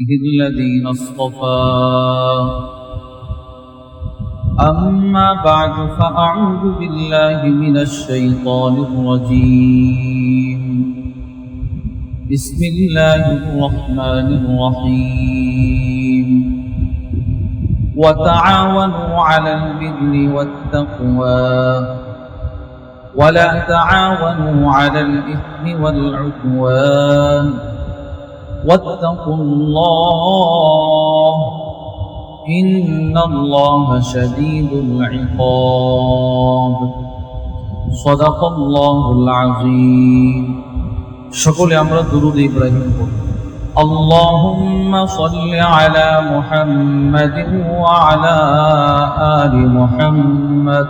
الذين اصطفى. أما بعد فأعوذ بالله من الشيطان الرجيم. بسم الله الرحمن الرحيم. وتعاونوا على البر والتقوى. ولا تعاونوا على الإثم والعدوان. واتقوا الله إن الله شديد العقاب صدق الله العظيم সকলে আমরা দুরুদ ইব্রাহিম পড়ি اللهم صل على محمد وعلى آل محمد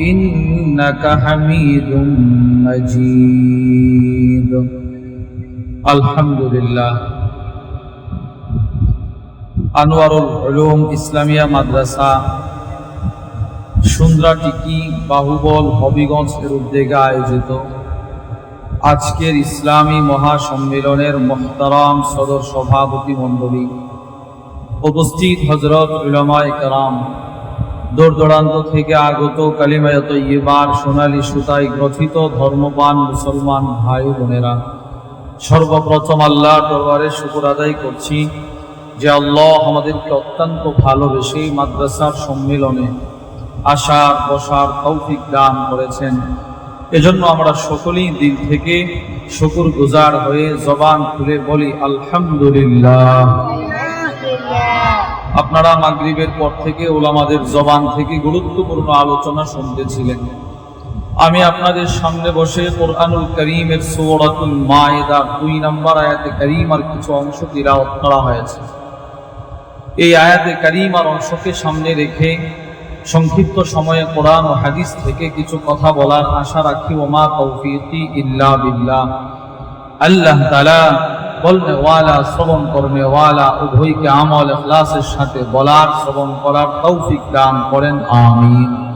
إنك حميد مجيد الحمد لله আনোয়ারুল উলুম ইসলামিয়া মাদ্রাসা সুন্দ্রাটিকি বাহুবল হবিগঞ্জ এর উদ্যোগে আয়োজিত আজকের ইসলামী মহাসম্মেলনের মোহতারাম সদর সভাপতি মণ্ডলী উপস্থিত হজরত উলামায়ে কেরাম দূর দূরান্ত থেকে আগত কালিমায়ত ইবার সোনালী সুতায় গ্রথিত ধর্মবান মুসলমান ভাই বোনেরা, সর্বপ্রথম আল্লাহর দরবারে শুকুর আদায় করছি যে আল্লাহ আমাদেরকে অত্যন্ত ভালোবেসে মাদ্রাসার সম্মেলনে আসার, বসার তৌফিক দান করেছেন। এজন্য আমরা সকলেই দিল থেকে শুকুর গুজার হয়ে জবান খুলে বলি, আলহামদুলিল্লাহ। আপনারা মাগরিবের পর থেকে ওলামাদের জবান থেকে গুরুত্বপূর্ণ আলোচনা শুনতেছিলেন। আমি আপনাদের সামনে বসে কোরআনুল করিমের সৌরাতুল মায়েদা দুই নম্বর আয়াতে করিম আর কিছু অংশ তিলাওয়াত করা হয়েছে। এই আয়াতে করিম আর অংশকে সামনে রেখে সংক্ষিপ্ত সময়ে কোরআন ও হাদিস থেকে কিছু কথা বলার আশা রাখি। ওমা তৌফিকি ইল্লা বিল্লাহ। আল্লাহ তালা বলনে ওয়ালা শ্রবণ করনে ওয়ালা উভয়কে আমল, এখলাসের সাথে বলার, শ্রবণ করার তৌফিক দান করেন। আমিন।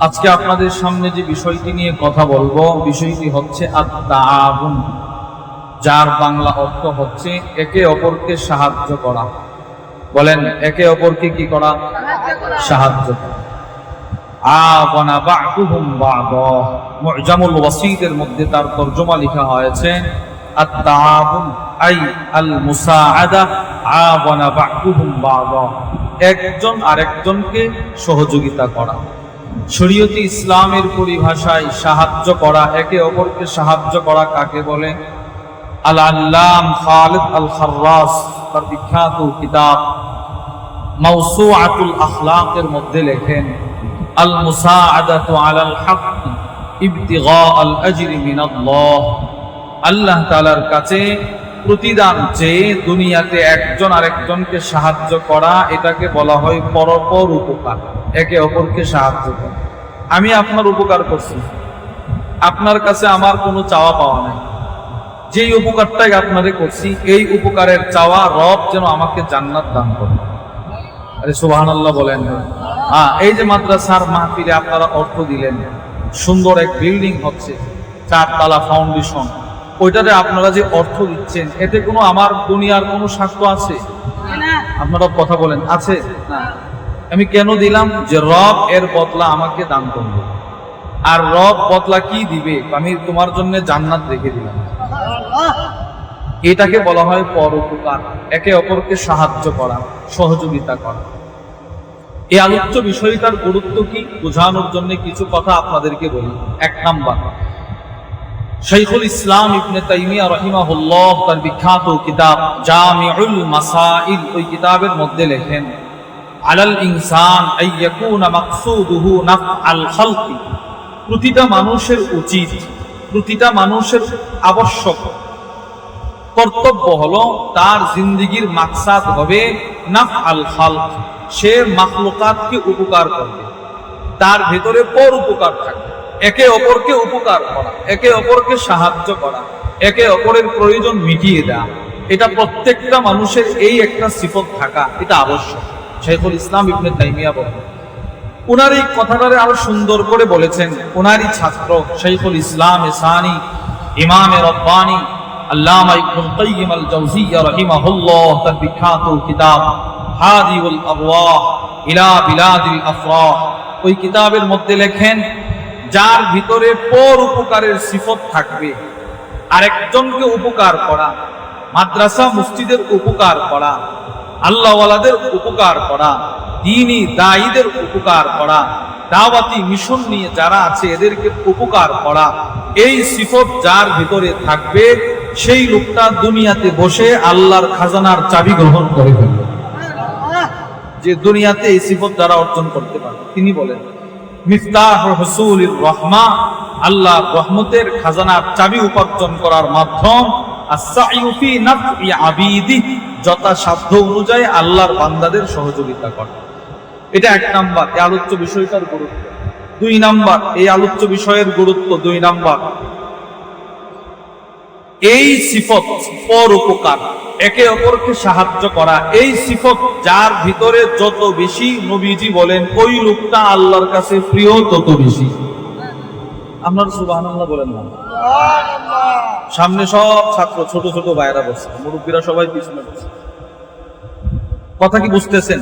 আজকে আপনাদের সামনে যে বিষয়টি নিয়ে কথা বলব, বিষয়টি হচ্ছে আত্মাবুন যার বাংলা অর্থ হচ্ছে একে অপরকে সাহায্য করা। বলেন, একে অপরকে কি করা? সাহায্য করা। আবনা বা'দুহুম বা'দা। মু'জামুল ওয়াসিদের মধ্যে তার তর্জমা লেখা হয়েছে একজন আরেকজনকে সহযোগিতা করা। শরীয়তি ইসলামের পরিভাষায় সাহায্য করা, একে অপরকে সাহায্য করা কাকে বলে? আল আল্লাম আল তার বিখ্যাত কিতাব মাউসুআতুল আখলাকের মধ্যে লেখেন আল মুসাআদাতু আলাল হক ইবতিগা আল আজরি মিনাল্লাহ। আল্লাহ তালার কাছে প্রতিদান চেয়ে দুনিয়াতে একজন আরেকজনকে সাহায্য করা, এটাকে বলা হয় পরপর উপকার, একে অপরকে সাহায্য করা। আমি আপনার উপকার করছি। আপনার কাছে আমার কোনো চাওয়া পাওয়া নাই। যেই উপকারটাই আপনারে করছি, এই উপকারের চাওয়া রব যেন আমাকে জান্নাত দান করে। আরে আল্লাহ বলেন। হ্যাঁ এই যে মাদ্রাসার মাহফিলে আপনারা অর্থ দিলেন, সুন্দর এক বিল্ডিং হচ্ছে, চারতলা ফাউন্ডেশন। ওইটাতে আপনারা যে অর্থ দিচ্ছেন এতে কোনো আমার দুনিয়ার কোনো স্বার্থ আছে? আপনারা কথা বলেন আছে? আমি কেন দিলাম? যে রব এর বদলা আমাকে দান করবে আর রব বদলা কি দিবে? আমি তোমার জন্য জান্নাত রেখে দিলাম। এটাকে বলা হয় পরোপকার। একে অপরকে সাহায্য করা সহযোগিতা করা। এই আলোচ্য বিষয়টার গুরুত্ব কি? বোঝানোর জন্য কিছু কথা আপনাদেরকে বলি। এক নাম্বার শাইখুল ইসলাম ইবনে তাইমিয়া রাহিমাহুল্লাহ তার বিখ্যাত কিতাব জামিউল মাসাইল ওই কিতাবের মধ্যে লেখেন, আলাল ইনসান আইয়াকুনা মাকসুদুহু নাফআল খালকি প্রতিটা মানুষের উচিত, প্রতিটা মানুষের আবশ্যক কর্তব্য হলো তার জিন্দিগির মাকসাদ হবে নাফ আল খালক, সে মাখলুকাতকে উপকার করবে, তার ভেতরে পর উপকার থাকে একে অপরকে উপকার করা, একে অপরকে সাহায্য করা, একে অপরের প্রয়োজন মিটিয়ে দেওয়া এটা প্রত্যেকটা মানুষের এই একটা সিফত থাকা, এটা আবশ্যক। শেখুল ইসলাম ইবনে তাইমিয়া বলেন ওনার এই কথাটারে আরও সুন্দর করে বলেছেন ওনারই ছাত্র শেখুল ইসলাম এসানি, ইমামে রব্বানি, আল্লামা ইবনুল কাইয়িম আল জাওজিয়্যা রাহিমাহুল্লাহ, তার বিখ্যাত কিতাব হাদিউল ইলা বিলাদিল আফরাহ। ওই কিতাবের মধ্যে লেখেন যার ভিতরে পর উপকারের সিফত থাকবে। আরেকজনকে উপকার করা, মাদ্রাসা মসজিদের উপকার করা, আল্লাহওয়ালাদের উপকার করা দিনই দায়ীদের উপকার করা, দাওয়াতি মিশন নিয়ে যারা আছে এদেরকে উপকার করা, এই সিফত যার ভিতরে থাকবে, সেই লোকটা দুনিয়াতে বসে আল্লাহর খাজানার চাবি গ্রহণ করে ফেলবে। যে দুনিয়াতে এই সিফত যারা অর্জন করতে পারে, তিনি বলেন আল্লাহ রহমতের খাজানার চাবি উপার্জন করার মাধ্যম যথাসাধ্য অনুযায়ী আল্লাহর বান্দাদের সহযোগিতা করে। এটা এক নাম্বার, এই আলোচ্য বিষয়টার গুরুত্ব। দুই নাম্বার, এই আলোচ্য বিষয়ের গুরুত্ব দুই নাম্বার। এই সিফত পর উপকার। একে অপরকে সাহায্য করা। এই সিফত যার ভিতরে যত বেশি নবীজি বলেন, ওই লোকটা আল্লাহর কাছে প্রিয় তত বেশি। আপনার সুবাহ বলেন না। সামনে সব ছাত্র, ছোট ছোট ভাইরা বসে মুরব্বীরা সবাই পিছনে বসে কথা কি বুঝতেছেন?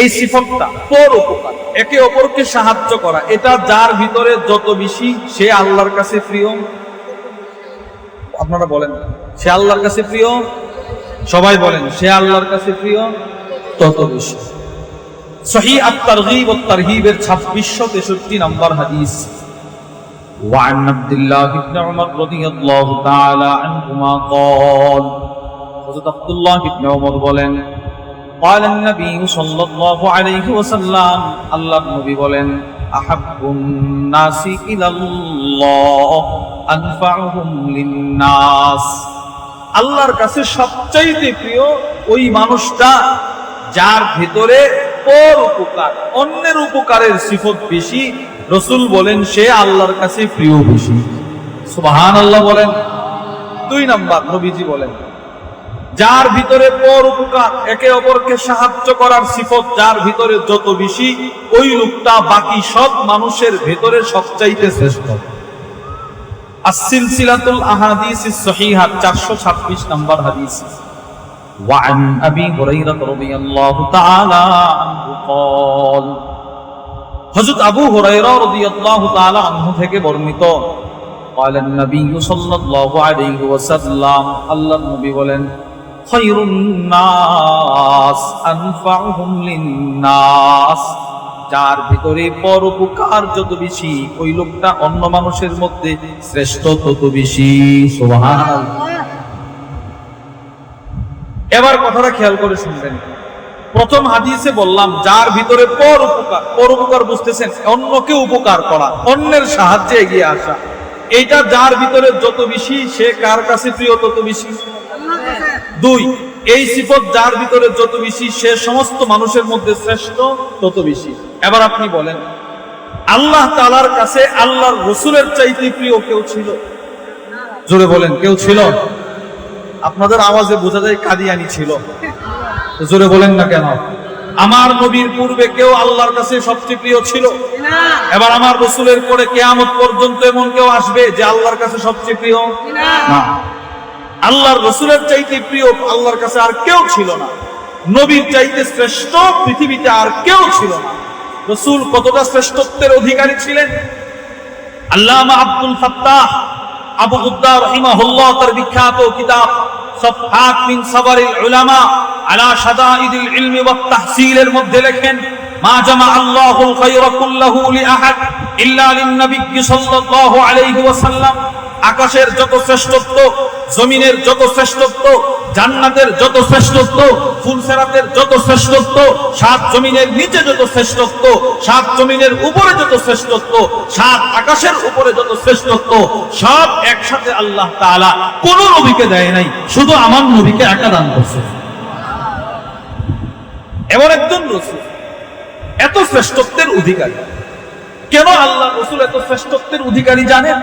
এই সিফতটা পর উপকার। একে অপরকে সাহায্য করা। এটা যার ভিতরে যত বেশি, সে আল্লাহর কাছে প্রিয়। আপনারা বলেন সে আল্লাহর কাছে প্রিয়? সবাই বলেন সে আল্লাহর কাছে প্রিয় তত বেশি সহি আত-তারগীব ও তারহিবের 2663 নম্বর হাদিস وعن عبد الله بن عمر رضي الله تعالى عنهما قال حضرت عبد الله بن عمر বলেন قال النبي صلى الله عليه وسلم الله নবী বলেন أحب الناس إلى الله أنفعهم للناس আল্লাহর কাছে সবচাইতে প্রিয় ওই মানুষটা, যার ভিতরে পর উপকার, অন্যের উপকারের সিফত বেশি। রসুল বলেন, সে আল্লাহর কাছে প্রিয় বেশি। সুবাহান আল্লাহ বলেন। দুই নাম্বার, নবীজি বলেন, যার ভিতরে পর উপকার, একে অপরকে সাহায্য করার সিফত যার ভিতরে যত বেশি, ওই লোকটা বাকি সব মানুষের ভেতরে সবচাইতে শ্রেষ্ঠ। السلسلة الأحاديث الصحيحة 426 نمبر حديث وعن أبي هريرة رضي الله تعالى عنه قال হযরত আবু হুরায়রা রাদিয়াল্লাহু তাআলা আনহু থেকে বর্ণিত قال النبي صلى الله عليه وسلم আল্লাহর নবী বলেন خير الناس أنفعهم للناس যার ভিতরে পরোপকার যত বেশি ওই লোকটা অন্য মানুষের মধ্যে শ্রেষ্ঠ তত বেশি। এবার কথাটা খেয়াল করে শুনবেন। প্রথম হাদিসে বললাম যার ভিতরে পর উপকার পর উপকার বুঝতেছেন অন্যকে উপকার করা অন্যের সাহায্যে এগিয়ে আসা। এটা যার ভিতরে যত বেশি সে কার কাছে প্রিয় তত বেশি? দুই এই সিফত যার ভিতরে যত বেশি সে সমস্ত মানুষের মধ্যে শ্রেষ্ঠ তত বেশি। এবার আপনি বলেন আল্লাহ তালার কাছে আল্লাহর রসুলের চাইতে প্রিয় কেউ ছিল? জোরে বলেন কেউ ছিল? আপনাদের আওয়াজে বোঝা যায় কাদিয়ানি ছিল। জোরে বলেন না কেন? আমার নবীর পূর্বে কেউ আল্লাহর কাছে সবচেয়ে প্রিয় ছিল? এবার আমার রসুলের পরে কেয়ামত পর্যন্ত এমন কেউ আসবে যে আল্লাহর কাছে সবচেয়ে প্রিয়? না। আল্লাহর রসুলের চাইতে প্রিয় আল্লাহর কাছে আর কেউ ছিল না। নবীর চাইতে শ্রেষ্ঠ পৃথিবীতে আর কেউ ছিল না। রসুল কতটা শ্রেষ্ঠত্বের অধিকারী ছিলেন? আল্লামা আব্দুল ফাত্তাহ আবু উদ্দা রহিমাহুল্লাহ তার বিখ্যাত কিতাব সফহাত মিন সাবারিল উলামা আলা শাদাইদিল ইলমি ওয়াত তাহসিলের মধ্যে লেখেন, মা জামা আল্লাহুল খায়রা কুল্লাহু লিআহাদ ইল্লা লিন-নবী সাল্লাল্লাহু আলাইহি ওয়াসাল্লাম। আকাশের যত শ্রেষ্ঠত্ব জমিনের যত শ্রেষ্ঠত্ব, জান্নাতের যত শ্রেষ্ঠত্ব, ফুলসেরাতের যত শ্রেষ্ঠত্ব, সাত জমিনের নিচে যত শ্রেষ্ঠত্ব, সাত জমিনের উপরে যত শ্রেষ্ঠত্ব, সাত আকাশের উপরে যত শ্রেষ্ঠত্ব, সব একসাথে আল্লাহ তাআলা কোন নবীকে দেয় নাই, শুধু আমার নবীকে একা দান করছে। এমন একজন রসুল, এত শ্রেষ্ঠত্বের অধিকারী। কেন আল্লাহ রসুল এত শ্রেষ্ঠত্বের অধিকারী জানেন?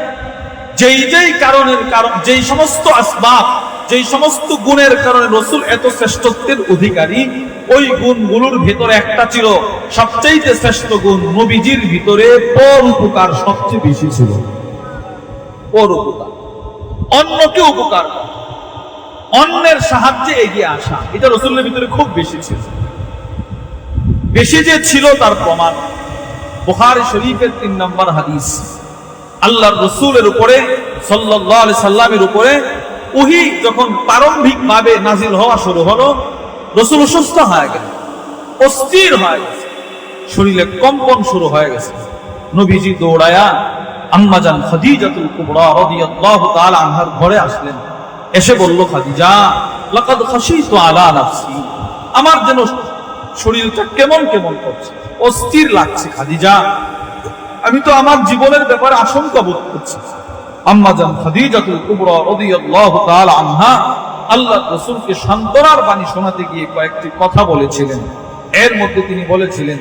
যেই যেই কারণের কারণ যেই সমস্ত আসবাব, যেই সমস্ত গুণের কারণে রসুল এত শ্রেষ্ঠত্বের অধিকারী, ওই গুণগুলোর ভিতরে একটা ছিল সবচেয়ে শ্রেষ্ঠ গুণ নবীজির ভিতরে পর উপকার সবচেয়ে বেশি ছিল। পর উপকার। অন্যকে উপকার অন্যের সাহায্যে এগিয়ে আসা, এটা রসুলের ভিতরে খুব বেশি ছিল। বেশি যে ছিল তার প্রমাণ। বুখারী শরীফের তিন নম্বর হাদিস। আল্লাহর রসুলের উপরে আলাইহি সাল্লামের উপরে উহি যখন প্রারম্ভিক ভাবে নাজিল হওয়া শুরু হলো, রসুল অসুস্থ হয়ে গেল অস্থির হয়ে গেছে, শরীরে কম্পন শুরু হয়ে গেছে। নবীজি দৌড়ায়া আম্মাজান খাদিজাতুল কুবরা রাদিয়াল্লাহু তাআলা আনহার ঘরে আসলেন। এসে বলল, খাদিজা, লাকাদ খাশিতু আলা নাফসি। আমার যেন শরীরটা কেমন কেমন করছে, অস্থির লাগছে খাদিজা। আমি তো আমার জীবনের ব্যাপারে আশঙ্কা বোধ করছি। আল্লাহ বাণী শোনাতে গিয়ে কয়েকটি কথা বলেছিলেন। এর মধ্যে তিনি বলেছিলেন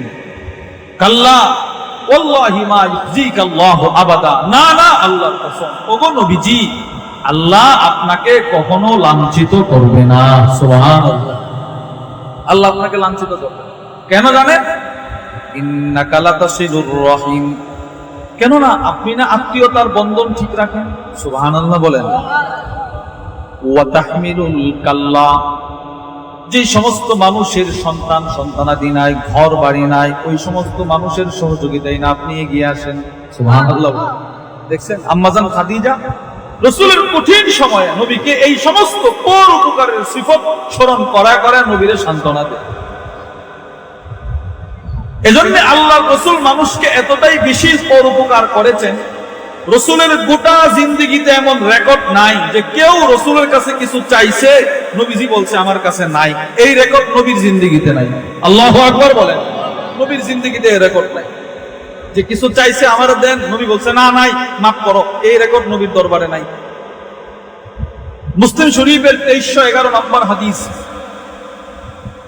আবাদা। না না আল্লাহ আপনাকে কখনো লাঞ্ছিত করবে না। আল্লাহ আপনাকে লাঞ্ছিত করবে। কেন জানেন? কেননা আপনি না আত্মীয়তার বন্ধন ঠিক রাখেন, সুবহানাল্লাহ বলেন। ওয়া কাল্লা, যে সমস্ত মানুষের সন্তান, সন্তানাদি নাই ঘর বাড়ি নাই, ওই সমস্ত মানুষের সহযোগিতায় না আপনি এগিয়ে আসেন, সুবহানাল্লাহ বলেন। দেখছেন? আম্মাজান খাদিজা, রসুলের কঠিন সময়ে নবীকে এই সমস্ত পর উপকারের সিফত স্মরণ করা করা নবীরে সান্ত্বনা দেয়। এজন্য আল্লাহ রসুল মানুষকে এতটাই বেশি পর উপকার করেছেন, রসুলের গোটা জিন্দিগিতে এমন রেকর্ড নাই যে কেউ রসুলের কাছে কিছু চাইছে, নবীজি বলছে আমার কাছে নাই। এই রেকর্ড নবীর জিন্দিগিতে নাই। আল্লাহ আকবর বলেন, নবীর জিন্দিগিতে এই রেকর্ড নাই। যে কিছু চাইছে আমার দেন, নবী বলছে না, নাই, মাফ করো, এই রেকর্ড নবীর দরবারে নাই। মুসলিম শরীফের তেইশশো এগারো নম্বর হাদিস।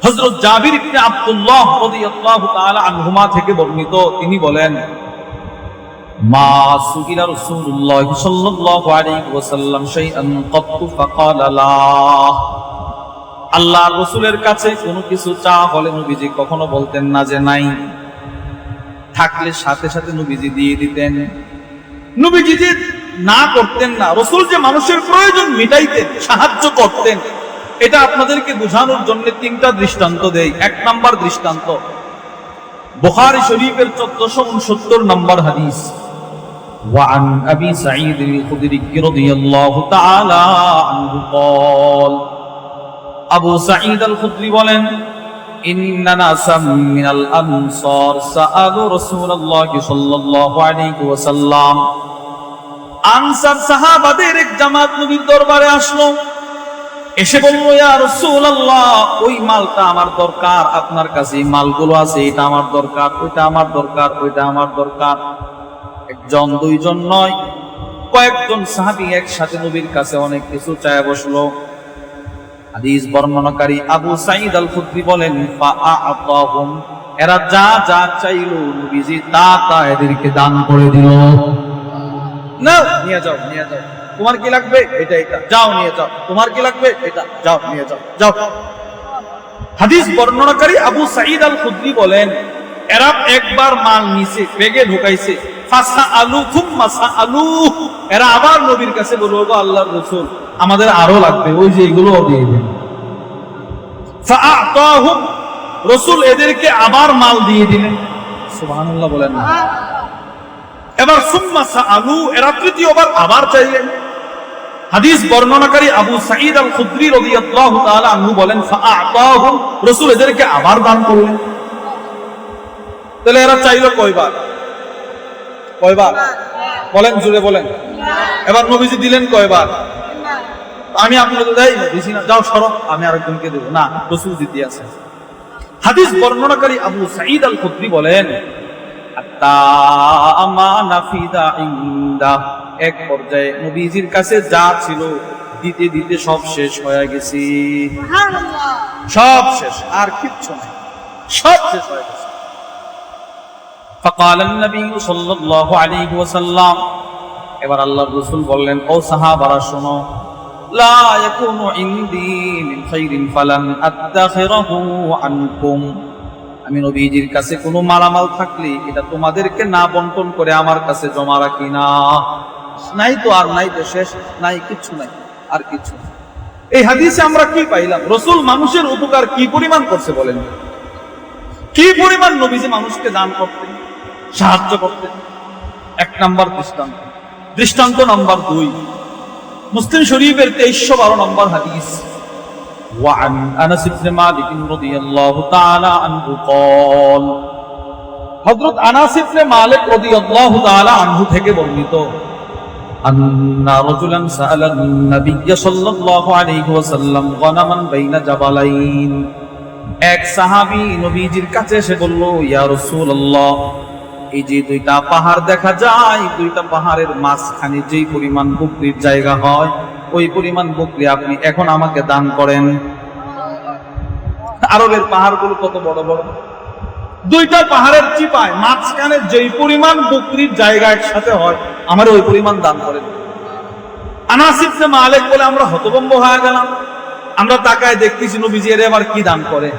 হযরত জাবির ইবনে আব্দুল্লাহ রাদিয়াল্লাহু তাআলা আনহুমা থেকে বর্ণিত, তিনি বলেন, মা সুইলা রাসূলুল্লাহ সাল্লাল্লাহু আলাইহি ওয়াসাল্লাম শাইআন ফাকালা লা। আল্লাহর রাসূলের কাছে কোনো কিছু চা বলে নবীজি কখনো বলতেন না যে নাই। থাকলে সাথে সাথে নবীজি দিয়ে দিতেন। নবীজি যে না করতেন না, রসুল যে মানুষের প্রয়োজন মিটাইতেন, সাহায্য করতেন এটা আপনাদেরকে বোঝানোর জন্য তিনটা দৃষ্টান্ত দেই এক নাম্বার দৃষ্টান্ত বুখারী শরীফের চোদ্দশো উনসত্তর নম্বর হাদিস وعن أبي سعيد الخدري رضي الله تعالى عنه قال أبو سعيد الخدري বলেন إن ناسا من الأنصار سألوا رسول الله صلى الله عليه وسلم আনসার সাহাবাদের এক জামাত নবীর দরবারে আসলো এসে বলল, ইয়া রাসূলুল্লাহ, ওই মালটা আমার দরকার, আপনার কাছে মালগুলো আছে, এটা আমার দরকার, ওইটা আমার দরকার, ওইটা আমার দরকার। একজন, দুইজন নয়, কয়েকজন সাহাবী একসাথে নবীর কাছে অনেক কিছু চায় বসল। হাদিস বর্ণনাকারী আবু সাঈদ আল খুদরি বলেন ফাআতাহুম এরা যা যা চাইলো, নবীজি তা তা এদেরকে দান করে দিল। না, নিয়ে যাও নিয়ে যাও। তোমার কি লাগবে? এটা এটা। যাও, নিয়ে যাও। তোমার কি লাগবে? এটা। যাও, নিয়ে যাও। যাও। হাদিস বর্ণনাকারী আবু সাঈদ আল খুদরি বলেন এরা একবার মাল নিছে, বেগে ঢুকাইছে। ফাসা আলু খুব মাসা আলু এরা আবার নবীর কাছে বলব গো আল্লাহর রসুল, আমাদের আরও লাগবে। ওই যে এগুলো দিয়ে দেন। ফাআতাহুম। রসুল এদেরকে আবার মাল দিয়ে দিলেন। সুবহানাল্লাহ বলেন না। এবার সুম্মা আলু এরা তৃতীয়বার আবার চাইলেন। হাদিস বর্ণনাকারী আবু সাঈদ আল খুদরি রাদিয়াল্লাহু তাআলা আনহু বলেন, ফাআতাহুম রাসূল এদেরকে আবার দান করলেন। তাহলে এরা চাইলো কয়বার? কয়বার? বলেন জুড়ে বলেন। এবার নবীজি দিলেন কয়বার? আমি আপনাকে দেই দিছি না। যাও, সরো। আমি আরেকজনকে দেবো। না, রসুল দিতে আছে হাদিস বর্ণনাকারী আবু সাঈদ আল খুদ্রি বলেন এক পর্যায়ে নবীজির কাছে যা ছিল দিতে দিতে সব শেষ হয়ে গেছি সব শেষ আর কিচ্ছু নাই সব শেষ হয়ে গেছে فقال النبي صلى الله عليه وسلم এবার আল্লাহর রাসূল বললেন ও সাহাবারা শোনো লা ইয়াকুনু ইনদি মিন খাইরিন ফালান আত্তাখিরাহু আনকুম আমি নবীজির কাছে কোনো মালামাল থাকলে এটা তোমাদেরকে না বন্টন করে আমার কাছে জমা রাখি না। নাই তো আর, নাই তো শেষ, নাই কিছু নাই, আর কিছু এই হাদিসে আমরা কি পাইলাম? রসুল মানুষের উপকার কি পরিমাণ করছে বলেন? কি পরিমাণ নবীজি মানুষকে দান করতেন? সাহায্য করতেন? এক নাম্বার দৃষ্টান্ত। দৃষ্টান্ত নাম্বার দুই। মুসলিম শরীফের তেইশশো বারো নম্বর হাদিস। وعن انس بن مالك رضي الله تعالى عنه قال হযরত আনাস ইবনে মালিক রাদিয়াল্লাহু তাআলা আনহু থেকে বর্ণিত أن رجلا سأل النبي صلى الله عليه وسلم غنما بين جبلين এক সাহাবী নবীজির কাছে এসে বলল ইয়া রাসূলুল্লাহ এই যে দুইটা পাহাড় দেখা যায় দুইটা পাহাড়ের মাঝখানে যেই পরিমাণ বকরির জায়গা হয় ওই পরিমাণ বকরি আপনি এখন আমাকে দান করেন। আরবের পাহাড়গুলো কত বড় বড়? দুইটা পাহাড়ের চিপায়, মাঝখানে যেই পরিমাণ বকরির জায়গা একসাথে হয়, আমার ওই পরিমাণ দান করেন। বলে আমরা হতভম্ব হয়ে গেলাম। আমরা তাকায় দেখতেছি নবীজি এর আবার কি দান করে।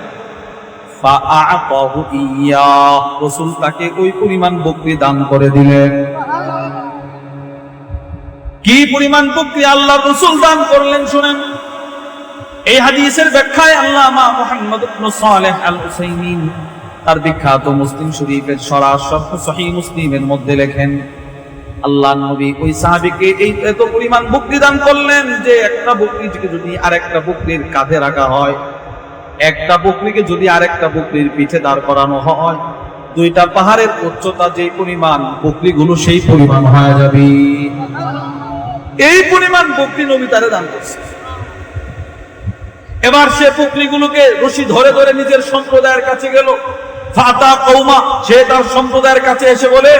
তাকে ওই পরিমাণ বকরি দান করে দিলেন। কি পরিমাণ বকরি আল্লাহর রাসূল দান করলেন শুনেন? এই হাদিসের ব্যাখ্যায় আল্লামা মুহাম্মদ তার বিখ্যাত মুসলিম শরীফের সরাস শর্হ সহিহ মুসলিমের মধ্যে লেখেন, আল্লাহ নবী ওই সাহাবীকে এই এত পরিমাণ বকরি দান করলেন যে একটা বকরিকে যদি আরেকটা বকরির কাঁধে রাখা হয়, একটা বকরিকে যদি আরেকটা বকরির পিঠে দাঁড় করানো হয়, দুইটা পাহাড়ের উচ্চতা যে পরিমাণ, বকরিগুলো সেই পরিমাণ হয়ে যাবে। এই পরিমাণ বকরি নবী তারে দান করছে। এবার সে বকরিগুলোকে রশি ধরে ধরে নিজের সম্প্রদায়ের কাছে গেল। ফাতা কৌমা সে তার সম্প্রদায়ের কাছে এসে বলে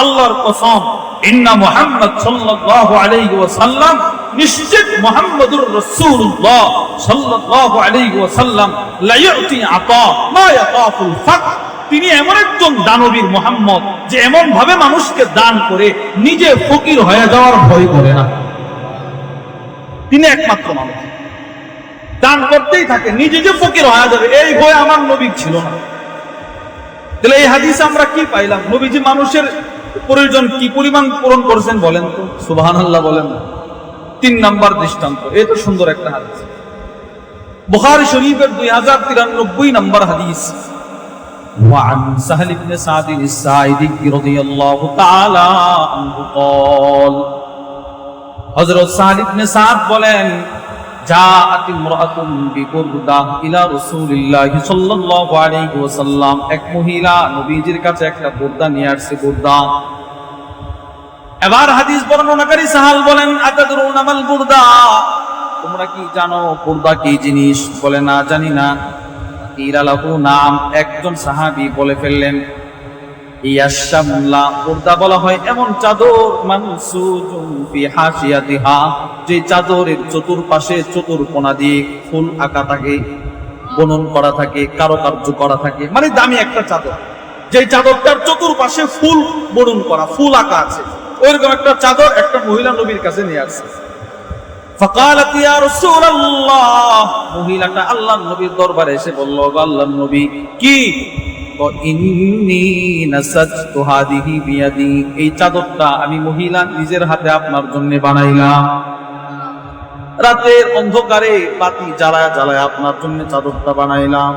আল্লাহর কসম, ইন্না মুহাম্মদ সাল্লাল্লাহু আলাইহি ওয়াসাল্লাম নিশ্চিত মুহাম্মদুর রাসূলুল্লাহ সাল্লাল্লাহু আলাইহি ওয়াসাল্লাম। লা ইউতি আতা, মা ইয়াতাফুল ফাক তিনি এমন একজন দানবীর মোহাম্মদ যে এমন ভাবে মানুষকে দান করে নিজে ফকির হয়ে যাওয়ার ভয় করে না। তিনি একমাত্র মানুষ। দান করতেই থাকে, নিজে যে ফকির হয়ে যাবে, এই ভয় আমার নবী ছিল না। তাহলে এই হাদিস আমরা কি পাইলাম? নবীজি মানুষের প্রয়োজন কি পরিমাণ পূরণ করেছেন বলেন তো? সুবাহান আল্লাহ বলেন। তিন নাম্বার দৃষ্টান্ত এই তো সুন্দর একটা হাদিস। বুখারী শরীফের দুই হাজার তিরানব্বই নম্বর হাদিস। وعن سهل بن سعد الساعدي رضي الله تعالى عنه قال হযরত সাদ ইবনে সাদ বলেন জাআত ইমরাতুন বিবুরদা ইলা রাসূলিল্লাহি সাল্লাল্লাহু আলাইহি ওয়াসাল্লাম এক মহিলা নবীজির কাছে একটা বুরদা নিয়ে আসছে বুরদা এবার হাদিস বর্ণনাকারী সাহাল বলেন আতাদরুনা মাল বুরদা তোমরা কি জানো বুরদা কি জিনিস বলে না জানি না ইরালাহু নাম একজন সাহাবী বলে ফেললেন। পর্দা বলা হয় এমন চাদর, মানসুজুম ফি হাসিয়াতিহা যে চাদরের চতুর্পাশে চতুর্কোণা দিয়ে ফুল আঁকা থাকে, বনন করা থাকে, কারুকার্য করা থাকে মানে দামি একটা চাদর। যে চাদরটার চতুর্পাশে ফুল বনন করা, ফুল আঁকা আছে। ওইরকম একটা চাদর একটা মহিলা নবীর কাছে নিয়ে আসছে। ফাকালাত ইয়া রাসূলুল্লাহ। মহিলাটা আল্লাহর নবীর দরবারে এসে বলল "গো আল্লাহর নবী, কি? এই চাদরটা আমি মহিলা নিজের হাতে আপনার জন্য বানাইলাম। রাতের অন্ধকারে বাতি জ্বালায় জ্বালায় আপনার জন্য চাদরটা বানাইলাম।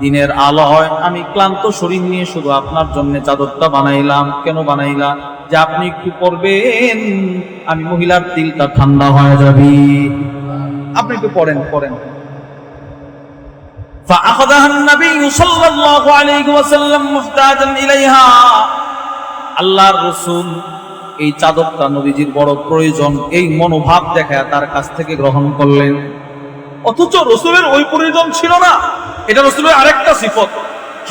দিনের আলো হয় আমি ক্লান্ত শরীর নিয়ে শুধু আপনার জন্য চাদরটা বানাইলাম কেন বানাইলাম যে আপনি একটু পড়বেন আমি মহিলার তিলটা ঠান্ডা হয়ে যাবে আপনি একটু পড়েন পড়েন فأخذها النبي صلى الله عليه وسلم محتاجا إليها আল্লাহর রসুল এই চাদরটা নবীজির বড় প্রয়োজন এই মনোভাব দেখায় তার কাছ থেকে গ্রহণ করলেন অথচ রসুলের ওই প্রয়োজন ছিল না এটা রসুলের আরেকটা সিফত।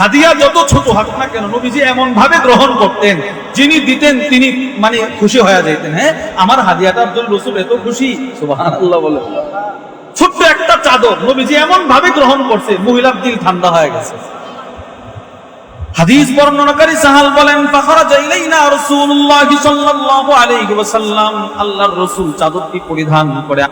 হাদিয়া যত ছোট হোক না কেন নবীজি এমন ভাবে গ্রহণ করতেন, যিনি দিতেন তিনি মানে খুশি হয়ে যেতেন হ্যাঁ? আমার হাদিয়াটার জন্য রসুল এত খুশি। বলে। ছোট্ট একটা চাদর নবীজি এমন ভাবে গ্রহণ করছে, মহিলার দিল ঠান্ডা হয়ে গেছে। হাদিস বর্ণনাকারী সাহাল বলেন, ফাখরাজা ইলাইনা রাসূলুল্লাহ সাল্লাল্লাহু আলাইহি ওয়াসাল্লাম। আল্লাহর রাসূল চাদরটি পরিধান করে